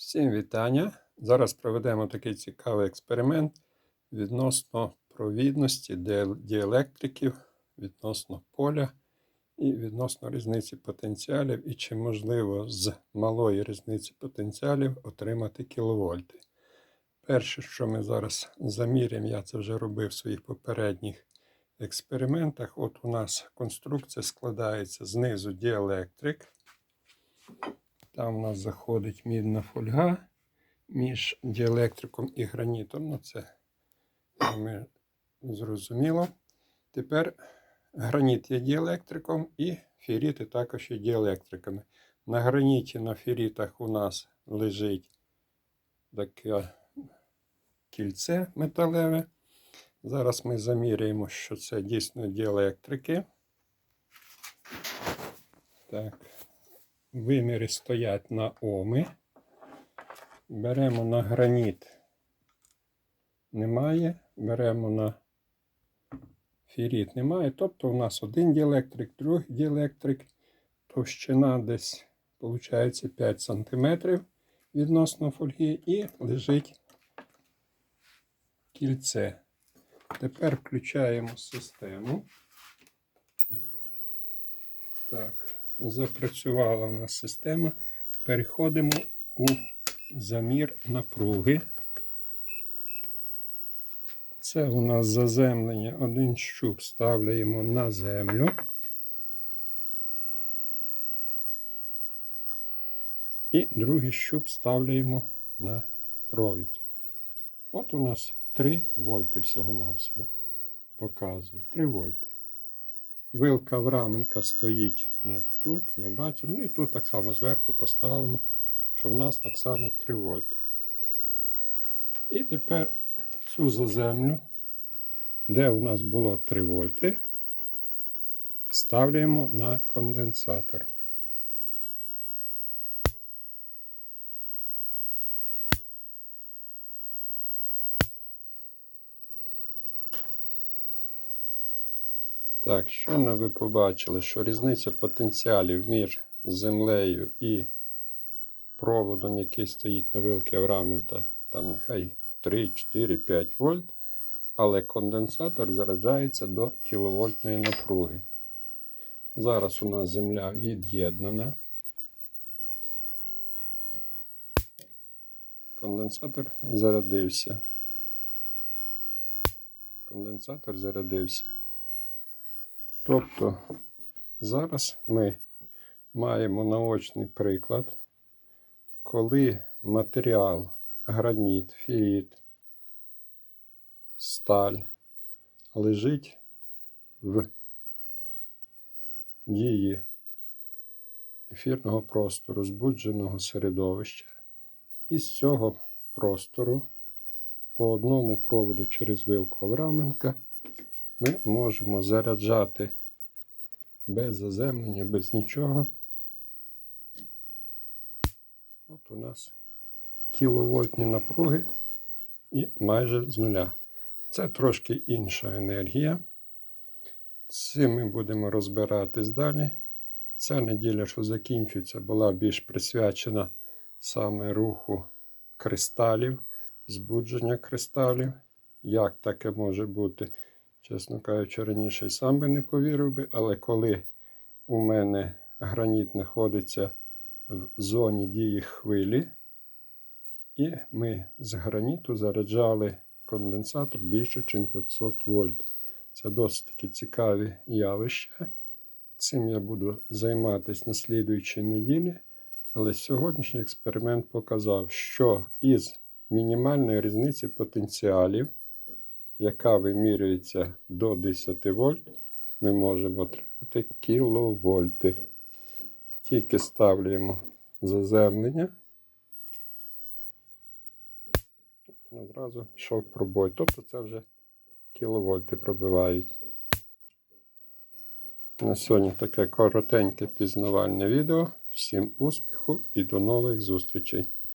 Всім вітання! Зараз проведемо такий цікавий експеримент відносно провідності діелектриків, відносно поля і відносно різниці потенціалів, і чи можливо з малої різниці потенціалів отримати кіловольти. Перше, що ми зараз заміряємо, я це вже робив в своїх попередніх експериментах. От у нас конструкція складається знизу діелектрик. Там у нас заходить мідна фольга між діелектриком і гранітом. Ну, це ми зрозуміло. Тепер граніт є діелектриком і феріти також є діелектриками. На граніті на ферітах у нас лежить таке кільце металеве. Зараз ми заміряємо, що це дійсно діелектрики. Так. Виміри стоять на оми. Беремо на граніт. Немає. Беремо на феріт немає. Тобто у нас один діелектрик, другий діелектрик. Товщина десь, виходить, 5 см відносно фольги і лежить кільце. Тепер включаємо систему. Так запрацювала в нас система. Переходимо у замір напруги. Це у нас заземлення. Один щуп ставляємо на землю. І другий щуп ставляємо на провід. От у нас 3 вольти всього-навсього показує. 3 вольти. Вилка Враменка стоїть на тут, ми бачимо. Ну і тут так само зверху поставимо, що в нас так само 3 вольти. І тепер цю заземлю, де у нас було 3 вольти, ставляємо на конденсатор. Так, щойно ви побачили, що різниця потенціалів між землею і проводом, який стоїть на вилки Аврамента, там нехай 3, 4, 5 вольт, але конденсатор заряджається до кіловольтної напруги. Зараз у нас земля від'єднана. Конденсатор зарядився. Конденсатор зарядився. Тобто зараз ми маємо наочний приклад, коли матеріал, граніт, феріт, сталь лежить в дії ефірного простору, збудженого середовища, і з цього простору по одному проводу через вилку Авраменка ми можемо заряджати без заземлення, без нічого. От у нас кіловольтні напруги і майже з нуля. Це трошки інша енергія. Цим ми будемо розбиратись далі. Ця неділя, що закінчується, була більш присвячена саме руху кристалів, збудження кристалів. Як таке може бути? Чесно кажучи, раніше й сам би не повірив би, але коли у мене граніт знаходиться в зоні дії хвилі, і ми з граніту заряджали конденсатор більше, ніж 500 вольт. Це досить таки цікаві явища. Цим я буду займатися на слідуючій неділі. Але сьогоднішній експеримент показав, що із мінімальної різниці потенціалів яка вимірюється до 10 вольт, ми можемо отримати кіловольти. Тільки ставляємо заземлення. Одразу йшов пробой. Тобто це вже кіловольти пробивають. На сьогодні таке коротеньке пізнавальне відео. Всім успіху і до нових зустрічей!